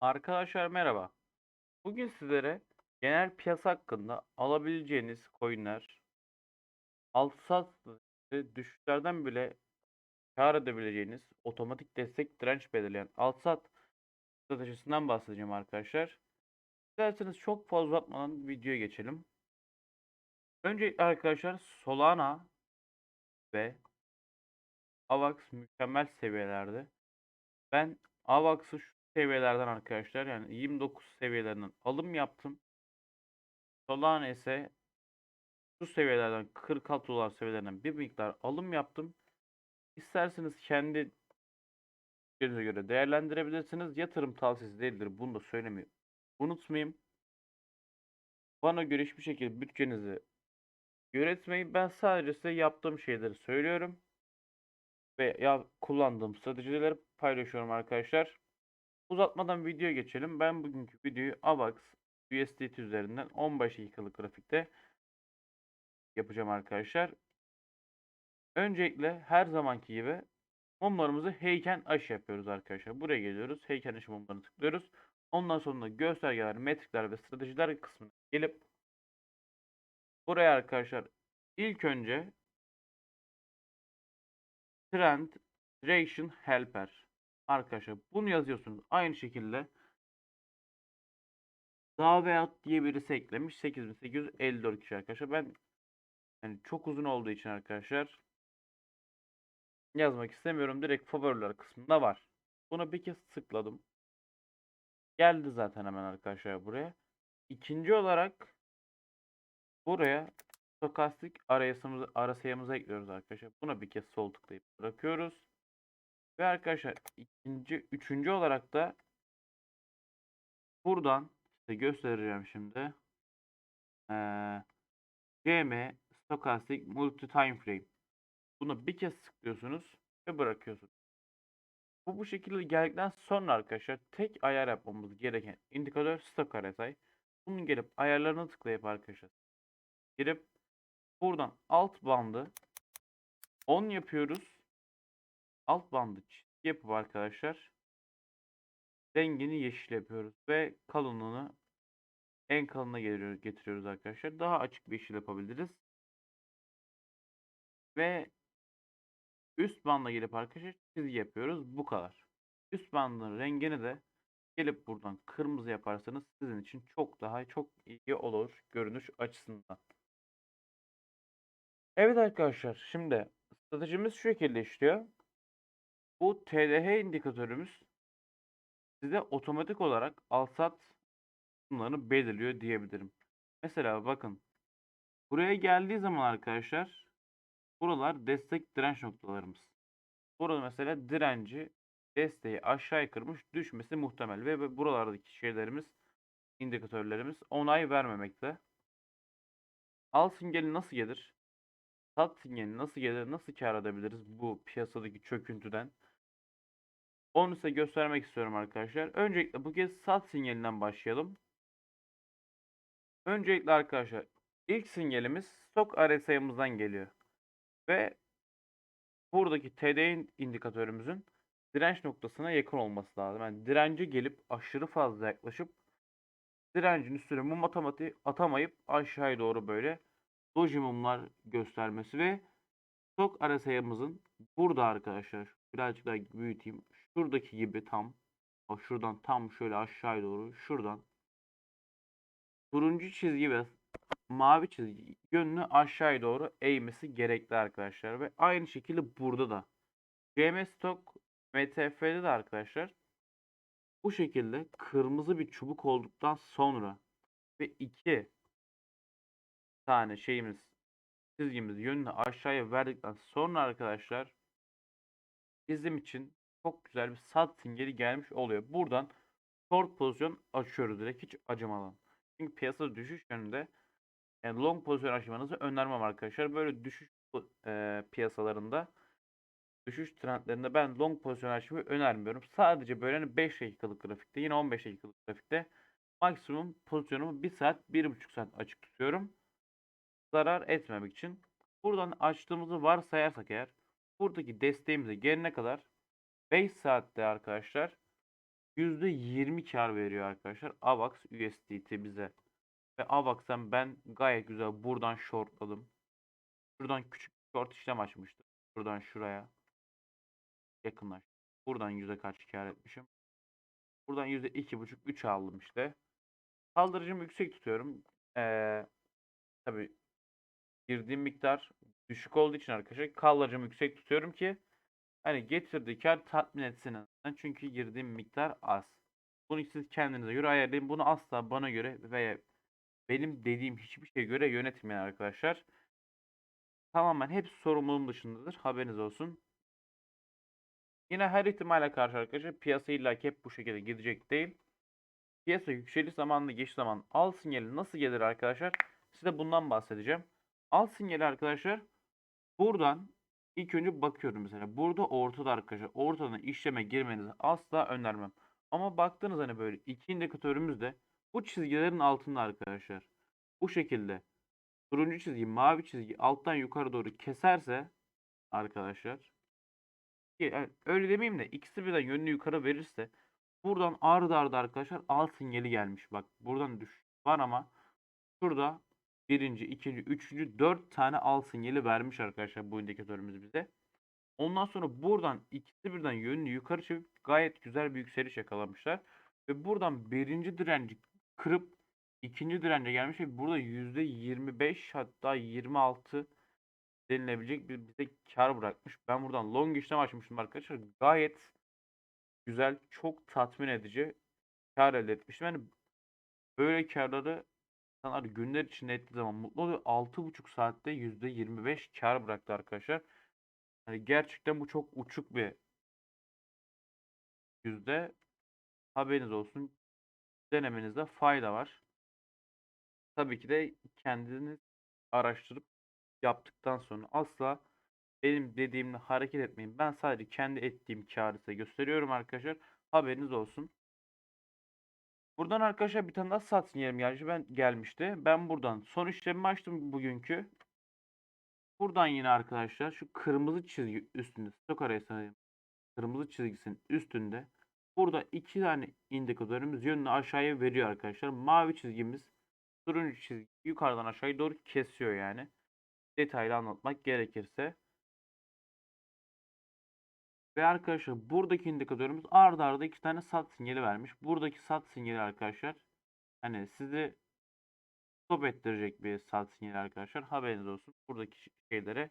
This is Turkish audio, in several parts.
Arkadaşlar merhaba. Bugün sizlere genel piyasa hakkında alabileceğiniz coinler, alsat düşüşlerden bile kâr edebileceğiniz otomatik destek direnç belirleyen alsat stratejisinden bahsedeceğim arkadaşlar. İsterseniz çok fazla uzatmadan videoya geçelim. Öncelikle arkadaşlar Solana ve AVAX mükemmel seviyelerde. Ben AVAX'ı şu seviyelerden arkadaşlar yani 29 seviyelerinden alım yaptım. Solana ise şu seviyelerden 46 dolar seviyelerinden bir miktar alım yaptım. İsterseniz kendi bütçenize göre değerlendirebilirsiniz. Yatırım tavsiyesi değildir. Bunu da söylemeyi unutmayayım. Bana göre hiçbir şekilde bütçenizi yönetmeyin. Ben sadece size yaptığım şeyleri söylüyorum. Ve ya kullandığım stratejileri paylaşıyorum arkadaşlar. Uzatmadan videoya geçelim. Ben bugünkü videoyu AVAX USDT üzerinden 15 dakikalık grafikte yapacağım arkadaşlar. Öncelikle her zamanki gibi mumlarımızı heyken aşı yapıyoruz arkadaşlar. Buraya geliyoruz. Heyken aşı mumlarını tıklıyoruz. Ondan sonra göstergeler, metrikler ve stratejiler kısmına gelip buraya arkadaşlar ilk önce Trend Duration Helper Arkadaşlar bunu yazıyorsunuz. Aynı şekilde daha veyahut diye birisi eklemiş. 8854 kişi arkadaşlar. Ben yani çok uzun olduğu için arkadaşlar yazmak istemiyorum. Direkt favoriler kısmında var. Buna bir kez tıkladım. Geldi zaten hemen arkadaşlar buraya. İkinci olarak buraya stokastik arayasımızı, arasayımıza ekliyoruz arkadaşlar. Buna bir kez sol tıklayıp bırakıyoruz. Ve arkadaşlar ikinci, üçüncü olarak da buradan size göstereceğim şimdi. Ee, CM Stochastic Multi Time Frame. Buna bir kez tıklıyorsunuz ve bırakıyorsunuz. Bu bu şekilde geldikten sonra arkadaşlar tek ayar yapmamız gereken indikatör Stock RSI. Bunun gelip ayarlarına tıklayıp arkadaşlar girip buradan alt bandı 10 yapıyoruz. Alt bandı çizgi yapıp arkadaşlar rengini yeşil yapıyoruz ve kalınlığını en kalına getiriyoruz, arkadaşlar. Daha açık bir yeşil yapabiliriz. Ve üst banda gelip arkadaşlar çizgi yapıyoruz. Bu kadar. Üst bandın rengini de gelip buradan kırmızı yaparsanız sizin için çok daha çok iyi olur görünüş açısından. Evet arkadaşlar şimdi stratejimiz şu şekilde işliyor. Bu TDH indikatörümüz size otomatik olarak alsat kısımlarını belirliyor diyebilirim. Mesela bakın buraya geldiği zaman arkadaşlar buralar destek direnç noktalarımız. Burada mesela direnci desteği aşağıya kırmış düşmesi muhtemel ve buralardaki şeylerimiz indikatörlerimiz onay vermemekte. Al sinyali nasıl gelir? Sat sinyali nasıl gelir? Nasıl kar edebiliriz bu piyasadaki çöküntüden? Onu size göstermek istiyorum arkadaşlar. Öncelikle bu kez sat sinyalinden başlayalım. Öncelikle arkadaşlar ilk sinyalimiz stok RSI'mızdan geliyor. Ve buradaki TD indikatörümüzün direnç noktasına yakın olması lazım. Yani dirence gelip aşırı fazla yaklaşıp direncin üstüne mum atamati atamayıp aşağıya doğru böyle doji mumlar göstermesi ve stok RSI'mızın burada arkadaşlar birazcık daha büyüteyim. Şuradaki gibi tam. O şuradan tam şöyle aşağıya doğru şuradan. Turuncu çizgi ve mavi çizgi yönünü aşağıya doğru eğmesi gerekli arkadaşlar ve aynı şekilde burada da. CM Stock MTF'de de arkadaşlar bu şekilde kırmızı bir çubuk olduktan sonra ve iki tane şeyimiz çizgimiz yönünü aşağıya verdikten sonra arkadaşlar bizim için çok güzel bir sat sinyali gelmiş oluyor. Buradan short pozisyon açıyoruz direkt hiç acımadan. Çünkü piyasa düşüş yönünde yani long pozisyon açmanızı önermem arkadaşlar. Böyle düşüş e, piyasalarında düşüş trendlerinde ben long pozisyon açmayı önermiyorum. Sadece böyle 5 hani dakikalık grafikte yine 15 dakikalık grafikte maksimum pozisyonumu 1 saat 1,5 saat açık tutuyorum. Zarar etmemek için. Buradan açtığımızı varsayarsak eğer buradaki desteğimize gelene kadar 5 saatte arkadaşlar %20 kar veriyor arkadaşlar. AVAX USDT bize. Ve AVAX'tan ben gayet güzel buradan shortladım. Şuradan küçük short işlem açmıştım. Buradan şuraya. Yakınlaş. Buradan yüzde kaç kar etmişim. Buradan yüzde iki buçuk üç aldım işte. Kaldırıcımı yüksek tutuyorum. Ee, tabii girdiğim miktar düşük olduğu için arkadaşlar kaldırıcımı yüksek tutuyorum ki hani getirdiği kar tatmin etsin. Çünkü girdiğim miktar az. Bunu siz kendinize göre ayarlayın. Bunu asla bana göre veya benim dediğim hiçbir şeye göre yönetmeyin arkadaşlar. Tamamen hepsi sorumluluğum dışındadır. Haberiniz olsun. Yine her ihtimale karşı arkadaşlar piyasa illa hep bu şekilde gidecek değil. Piyasa yükseliş zamanında geç zaman al sinyali nasıl gelir arkadaşlar? Size bundan bahsedeceğim. Al sinyali arkadaşlar buradan ilk önce bakıyorum mesela. Burada ortada arkadaşlar. Ortadan işleme girmenizi asla önermem. Ama baktınız hani böyle iki indikatörümüz de bu çizgilerin altında arkadaşlar. Bu şekilde turuncu çizgi, mavi çizgi alttan yukarı doğru keserse arkadaşlar yani öyle demeyeyim de ikisi birden yönünü yukarı verirse buradan ardı ardı arkadaşlar al sinyali gelmiş. Bak buradan düş var ama şurada birinci, ikinci, üçüncü, dört tane al sinyali vermiş arkadaşlar bu indikatörümüz bize. Ondan sonra buradan ikisi birden yönünü yukarı çevirip gayet güzel bir yükseliş yakalamışlar. Ve buradan birinci direnci kırıp ikinci dirence gelmiş ve burada %25 hatta 26 denilebilecek bir bize kar bırakmış. Ben buradan long işlem açmıştım arkadaşlar. Gayet güzel, çok tatmin edici kar elde etmiştim. Yani böyle karları insanlar günler içinde ettiği zaman mutlu oluyor. 6,5 saatte %25 kar bıraktı arkadaşlar. Yani gerçekten bu çok uçuk bir yüzde. Haberiniz olsun. Denemenizde fayda var. Tabii ki de kendiniz araştırıp yaptıktan sonra asla benim dediğimle hareket etmeyin. Ben sadece kendi ettiğim kârı size gösteriyorum arkadaşlar. Haberiniz olsun. Buradan arkadaşlar bir tane daha sat sinyalim gelmişti. Ben gelmişti. Ben buradan son işlemimi açtım bugünkü. Buradan yine arkadaşlar şu kırmızı çizgi üstünde stok arayısı kırmızı çizgisinin üstünde burada iki tane indikatörümüz yönünü aşağıya veriyor arkadaşlar. Mavi çizgimiz turuncu çizgi yukarıdan aşağıya doğru kesiyor yani. Detaylı anlatmak gerekirse. Ve arkadaşlar buradaki indikatörümüz arda arda iki tane sat sinyali vermiş. Buradaki sat sinyali arkadaşlar hani sizi stop ettirecek bir sat sinyali arkadaşlar. Haberiniz olsun. Buradaki şeylere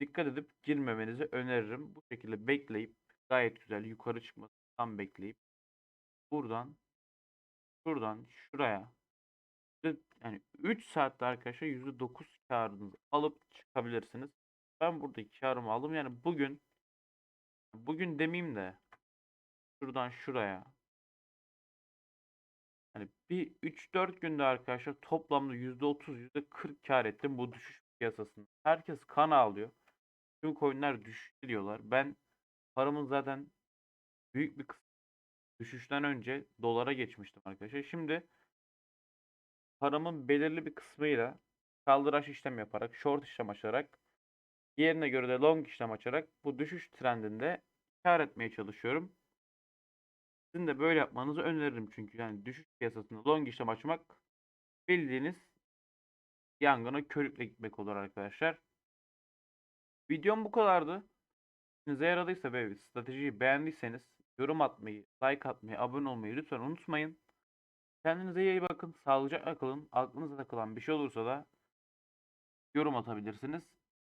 dikkat edip girmemenizi öneririm. Bu şekilde bekleyip gayet güzel yukarı çıkmasından bekleyip buradan şuradan şuraya yani 3 saatte arkadaşlar %9 karınızı alıp çıkabilirsiniz. Ben buradaki karımı aldım. Yani bugün bugün demeyeyim de şuradan şuraya hani bir 3-4 günde arkadaşlar toplamda %30 %40 kar ettim bu düşüş piyasasında. Herkes kan ağlıyor. Tüm coinler düştü diyorlar. Ben paramın zaten büyük bir kısmı düşüşten önce dolara geçmiştim arkadaşlar. Şimdi paramın belirli bir kısmıyla kaldıraç işlem yaparak, short işlem açarak, yerine göre de long işlem açarak bu düşüş trendinde kar etmeye çalışıyorum. Sizin de böyle yapmanızı öneririm çünkü yani düşüş piyasasında long işlem açmak bildiğiniz yangına körükle gitmek olur arkadaşlar. Videom bu kadardı. Size yaradıysa ve stratejiyi beğendiyseniz yorum atmayı, like atmayı, abone olmayı lütfen unutmayın. Kendinize iyi bakın. Sağlıcakla kalın. Aklınıza takılan bir şey olursa da yorum atabilirsiniz.